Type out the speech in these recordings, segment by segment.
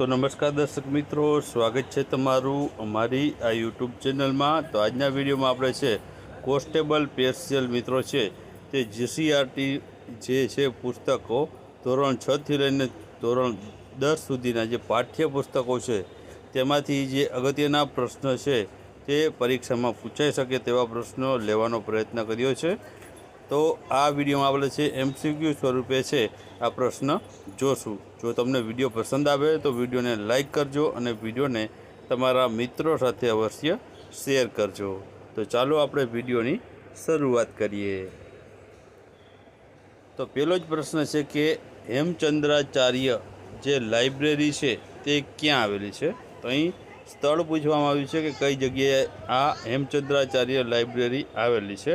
તો નમસ્કાર દર્શક મિત્રો, સ્વાગત છે તમારું અમારી આ યુટ્યુબ ચેનલમાં તો આજના વિડીયોમાં આપણે છે, કોન્સ્ટેબલ પેશિયલ મિત્રો છે, તે જીસીઆરટી જે છે પુસ્તકો, ધોરણ છથી લઈને ધોરણ દસ સુધીના જે પાઠ્ય પુસ્તકો છે, તેમાંથી જે અગત્યના પ્રશ્ન છે, તે પરીક્ષામાં પૂછાઈ શકે તેવા પ્રશ્નો લેવાનો પ્રયત્ન કર્યો છે. તો આ વિડીયોમાં આપણે છે એમસીક્યુ સ્વરૂપે છે, આ પ્રશ્ન જોશું. જો તમને વીડિયો પસંદ આવે તો વિડીયોને લાઇક કરજો અને વિડીયોને તમારા મિત્રો સાથે અવશ્ય શેર કરજો. તો ચાલો આપણે વિડીયોની શરૂઆત કરીએ. તો પહેલો જ પ્રશ્ન છે કે, હેમચંદ્રાચાર્ય જે લાઇબ્રેરી છે તે ક્યાં આવેલી છે? તો અહીં સ્થળ પૂછવામાં આવ્યું છે કે કઈ જગ્યાએ આ હેમચંદ્રાચાર્ય લાઇબ્રેરી આવેલી છે?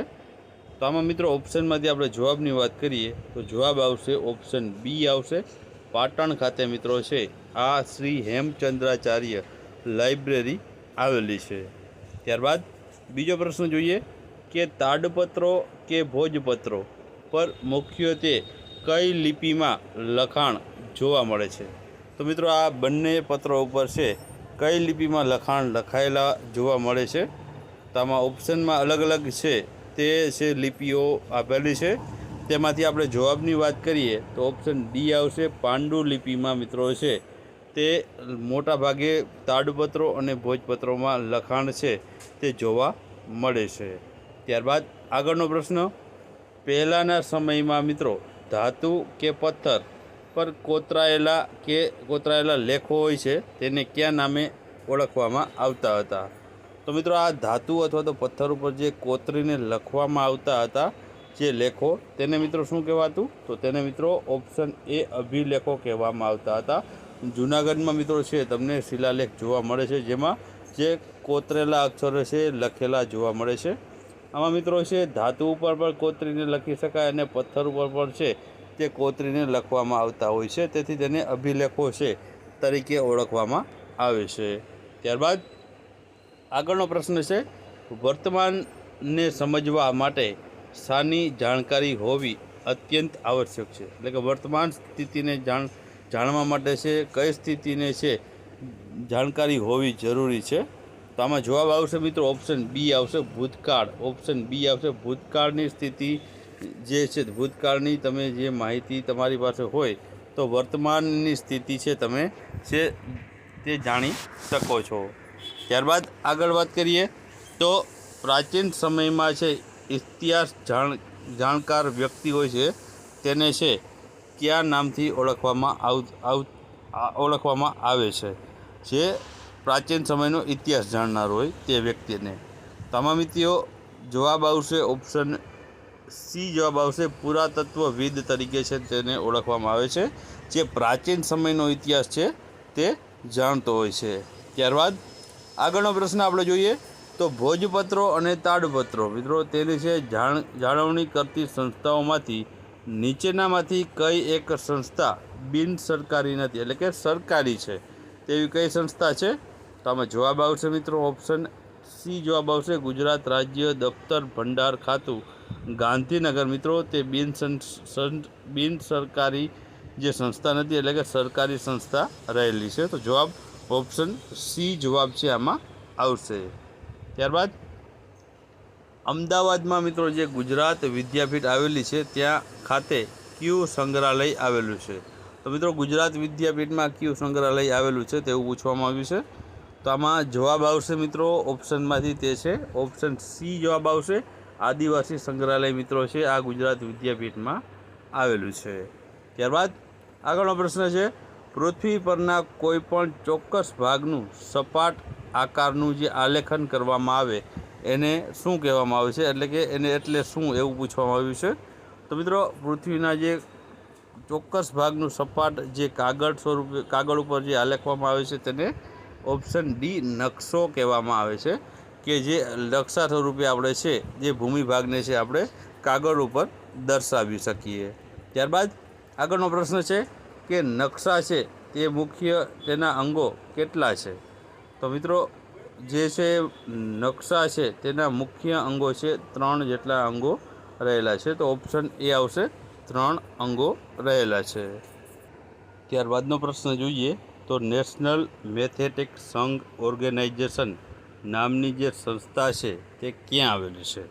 તો આમાં મિત્રો ઓપ્શનમાંથી આપણે જવાબની વાત કરીએ, તો જવાબ આવશે ઓપ્શન બી આવશે. પાટણ ખાતે મિત્રો છે, આ શ્રી હેમચંદ્રાચાર્ય લાઇબ્રેરી આવેલી છે. ત્યારબાદ બીજો પ્રશ્ન જોઈએ કે તાડપત્રો કે ભોજપત્રો પર મુખ્યત્વે કઈ લિપિમાં લખાણ જોવા મળે છે? તો મિત્રો આ બંને પત્રો ઉપર છે, કઈ લિપિમાં લખાણ લખાયેલા જોવા મળે છે? તો આમાં ઓપ્શનમાં અલગ અલગ છે તે છે લિપિઓ આપેલી છે. તેમાંથી આપણે જવાબની વાત કરીએ તો ઓપ્શન ડી આવશે પાંડુ લિપિમાં મિત્રો છે. તે મોટા ભાગે તાડપત્રો અને ભોજપત્રોમાં લખાણ છે. તે જોવા મળે છે. ત્યારબાદ આગળનો પ્રશ્ન, પહેલાંના સમયમાં મિત્રો ધાતુ કે પથ્થર પર કોતરાયેલા કે કોતરાયેલા લેખો હોય છે, તેને કયા નામે ઓળખવામાં આવતા હતા? તો મિત્રો આ ધાતુ અથવા તો પથ્થર ઉપર જે કોતરીને લખવામાં આવતા હતા, જે લેખો, તેને મિત્રો શું કહેવાતું? તો તેને મિત્રો ઓપ્શન એ અભિલેખો કહેવામાં આવતા હતા. જૂનાગઢમાં મિત્રો છે, તમને શિલાલેખ જોવા મળે છે, જેમાં જે કોતરેલા અક્ષરો છે, લખેલા જોવા મળે છે. આમાં મિત્રો છે, ધાતુ ઉપર પણ કોતરીને લખી શકાય અને પથ્થર ઉપર પણ છે, તે કોતરીને લખવામાં આવતા હોય છે. તેથી તેને અભિલેખો છે, તરીકે ઓળખવામાં આવે છે. ત્યારબાદ આગળનો પ્રશ્ન છે, વર્તમાનને સમજવા માટે સાની જાણકારી હોવી અત્યંત આવશ્યક છે. એટલે કે વર્તમાન સ્થિતિને જાણ, જાણવા માટે છે, કઈ સ્થિતિને છે, જાણકારી હોવી જરૂરી છે. તો આમાં જવાબ આવશે મિત્રો ઓપ્શન બી આવશે, ભૂતકાળ. ઓપ્શન બી આવશે, ભૂતકાળની સ્થિતિ જે છે, ભૂતકાળની તમે જે માહિતી તમારી પાસે હોય, તો વર્તમાનની સ્થિતિ છે તમે છે તે જાણી શકો છો. ત્યારબાદ આગળ વાત કરીએ તો પ્રાચીન સમયમાં છે, ઇતિહાસ જાણ, જાણકાર વ્યક્તિ હોય છે, તેને છે, કયા નામથી ઓળખવામાં આવ ઓળખવામાં આવે છે? જે પ્રાચીન સમયનો ઇતિહાસ જાણનાર હોય તે વ્યક્તિને. તમામ મિત્રો જવાબ આવશે ઓપ્શન સી, જવાબ આવશે પુરાતત્વવિદ તરીકે છે, તેને ઓળખવામાં આવે છે. જે પ્રાચીન સમયનો ઇતિહાસ છે તે જાણતો હોય છે. ત્યારબાદ આગળનો પ્રશ્ન આપણે જોઈએ તો ભોજપત્રો અને તાડપત્રો. મિત્રો તેની છે જાણ, જાળવણી કરતી સંસ્થાઓમાંથી નીચેનામાંથી કઈ એક સંસ્થા બિન સરકારી નથી, એટલે કે સરકારી છે, તેવી કઈ સંસ્થા છે? તો આમાં જવાબ આવશે મિત્રો ઓપ્શન સી, જવાબ આવશે ગુજરાત રાજ્ય દફતર ભંડાર ખાતું, ગાંધીનગર. મિત્રો, તે બિન બિન સરકારી જે સંસ્થા નથી, એટલે કે સરકારી સંસ્થા રહેલી છે. તો જવાબ ઓપ્શન સી જવાબ છે આમાં આવશે. ત્યારબાદ અમદાવાદમાં મિત્રો જે ગુજરાત વિદ્યાપીઠ આવેલી છે, ત્યાં ખાતે કયું સંગ્રહાલય આવેલું છે. તો મિત્રો ગુજરાત વિદ્યાપીઠમાં કયું સંગ્રહાલય આવેલું છે તેવું પૂછવામાં આવ્યું છે. તો આમાં જવાબ આવશે મિત્રો ઓપ્શનમાંથી તે છે. ઓપ્શન સી જવાબ આવશે. આદિવાસી સંગ્રહાલય મિત્રો છે, આ ગુજરાત વિદ્યાપીઠમાં આવેલું છે. ત્યારબાદ આગળનો પ્રશ્ન છે પૃથ્વી પરના કોઈપણ ચોક્કસ ભાગનું સપાટ આકારનું જે આલેખન કરવામાં આવે, એને શું કહેવામાં આવે છે? એટલે કે એને એટલે શું એવું પૂછવામાં આવ્યું છે? તો મિત્રો, પૃથ્વીના જે ચોક્કસ ભાગનું સપાટ જે કાગળ સ્વરૂપે, કાગળ ઉપર જે આલેખવામાં આવે છે તેને ઓપ્શન ડી, નકશો કહેવામાં આવે છે, કે જે નકશા સ્વરૂપે આપણે છે, જે ભૂમિ ભાગને છે આપણે કાગળ ઉપર દર્શાવી શકીએ. ત્યારબાદ આગળનો પ્રશ્ન છે કે નકશા છે તે મુખ્ય તેના અંગો કેટલા છે? તો મિત્રો, જે છે નકશા છે તેના મુખ્ય અંગો છે ત્રણ જેટલા અંગો રહેલા છે. તો ઓપ્શન એ આવશે, ત્રણ અંગો રહેલા છે. ત્યારબાદનો પ્રશ્ન જોઈએ, તો નેશનલ મેથેટિક સંઘ ઓર્ગેનાઇઝેશન નામની જે સંસ્થા છે તે ક્યાં આવેલી છે?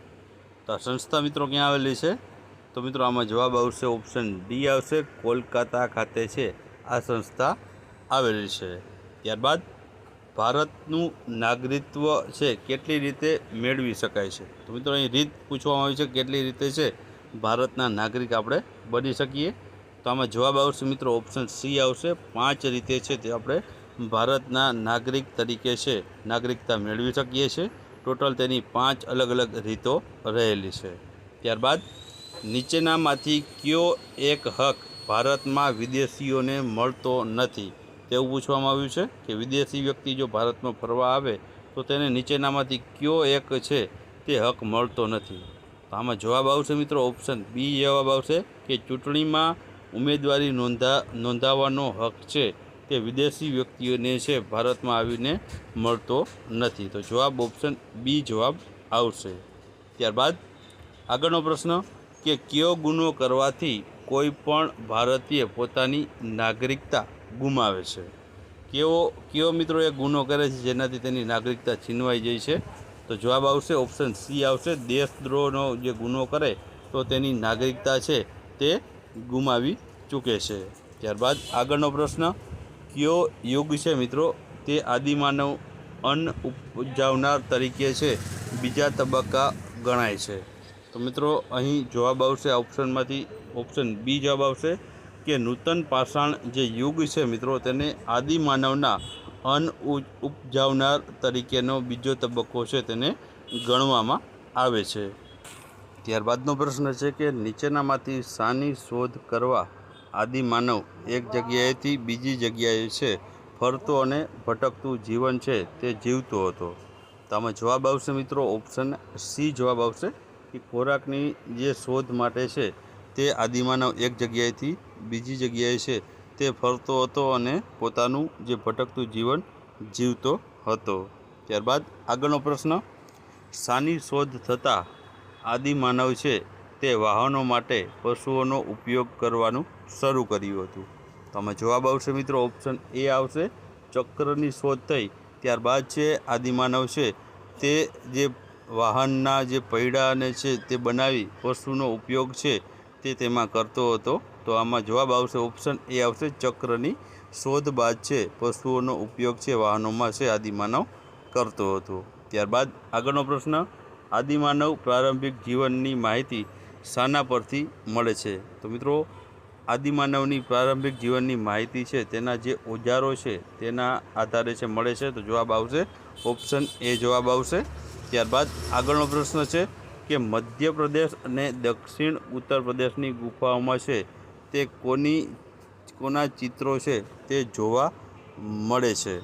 તો આ સંસ્થા મિત્રો ક્યાં આવેલી છે? તો મિત્રો આમાં જવાબ આવશે ઓપ્શન ડી આવશે. કોલકાતા ખાતે છે આ સંસ્થા આવેલી છે. ત્યારબાદ ભારતનું નાગરિકત્વ છે કેટલી રીતે મેળવી શકાય છે? તો મિત્રો અહીં રીત પૂછવામાં આવી છે કેટલી રીતે છે ભારતના નાગરિક આપણે બની શકીએ. તો આમાં જવાબ આવશે મિત્રો ઓપ્શન સી આવશે. પાંચ રીતે છે તે આપણે ભારતના નાગરિક તરીકે છે નાગરિકતા મેળવી શકીએ છીએ. ટોટલ તેની પાંચ અલગ અલગ રીતો રહેલી છે. ત્યારબાદ નીચેનામાંથી કયો એક હક ભારતમાં વિદેશીઓને મળતો નથી? તેવું પૂછવામાં આવ્યું છે કે વિદેશી વ્યક્તિ જો ભારતમાં ફરવા આવે, તો તેને નીચેનામાંથી કયો એક છે તે હક મળતો નથી? તો આમાં જવાબ આવશે મિત્રો ઓપ્શન બી, જવાબ આવશે કે ચૂંટણીમાં ઉમેદવારી નોંધા, નોંધાવવાનો હક છે તે વિદેશી વ્યક્તિઓને છે ભારતમાં આવીને મળતો નથી. તો જવાબ ઓપ્શન બી, જવાબ આવશે. ત્યારબાદ આગળનો પ્રશ્ન કે કયો ગુનો કરવાથી કોઈ પણ ભારતીય પોતાની નાગરિકતા ગુમાવે છે? કેવો, કયો મિત્રો એ ગુનો કરે છે જેનાથી તેની નાગરિકતા છીનવાઈ જાય છે? તો જવાબ આવશે ઓપ્શન સી આવશે. દેશદ્રોહનો જે ગુનો કરે તો તેની નાગરિકતા છે તે ગુમાવી ચૂકે છે. ત્યારબાદ આગળનો પ્રશ્ન, કયો યુગ છે મિત્રો? તે આદિમાનવ અન્ન ઉપજાવનાર તરીકે છે. બીજા તબક્કા ગણાય છે. તો મિત્રો, અહીં જવાબ આવશે ઓપ્શનમાંથી. ઓપ્શન બી જવાબ આવશે કે નૂતન પાષાણ જે યુગ છે મિત્રો, તેને આદિમાનવના અન્ન ઉ- ઉપજાવનાર તરીકેનો બીજો તબક્કો છે તેને ગણવામાં આવે છે. ત્યારબાદનો પ્રશ્ન છે કે નીચેનામાંથી શાની શોધ કરવા આદિમાનવ એક જગ્યાએથી બીજી જગ્યાએ છે, ફરતો અને ભટકતું જીવન છે તે જીવતો હતો. તો આમાં જવાબ આવશે મિત્રો, ઓપ્શન સી જવાબ આવશે કે ખોરાકની જે શોધ માટે છે તે આદિમાનવ એક જગ્યાએથી બીજી જગ્યાએ છે. તે ફરતો હતો અને પોતાનું જે ભટકતું જીવન જીવતો હતો. ત્યારબાદ આગળનો પ્રશ્ન, શાની શોધ થતાં આદિમાનવ છે તે વાહનો માટે પશુઓનો ઉપયોગ કરવાનું શરૂ કર્યું હતું. તો આમાં જવાબ આવશે મિત્રો, ઓપ્શન એ આવશે, ચક્રની શોધ થઈ. ત્યારબાદ છે આદિમાનવ છે તે જે વાહનના જે પૈડાને છે તે બનાવી પશુનો ઉપયોગ છે તે તેમાં કરતો હતો. તો આમાં જવાબ આવશે ઓપ્શન એ આવશે, ચક્રની શોધ બાદ છે પશુઓનો ઉપયોગ છે વાહનોમાં છે આદિમાનવ કરતો હતો. ત્યારબાદ આગળનો પ્રશ્ન, આદિમાનવ પ્રારંભિક જીવનની માહિતી શાના પરથી મળે છે. તો મિત્રો, આદિમાનવની પ્રારંભિક જીવનની માહિતી છે તેના જે ઓજારો છે તેના આધારે છે, મળે છે. તો જવાબ આવશે ઓપ્શન એ જવાબ આવશે ત્યારબાદ આગળનો પ્રશ્ન છે કે મધ્યપ્રદેશ અને દક્ષિણ ઉત્તર પ્રદેશની ગુફાઓમાં છે તે કોની, કોના ચિત્રો છે તે જોવા મળે છે.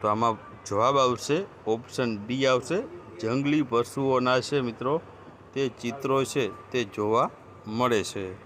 તો આમાં જવાબ આવશે, ઓપ્શન ડી આવશે, જંગલી પશુઓના છે મિત્રો, તે ચિત્રો છે તે જોવા મળે છે.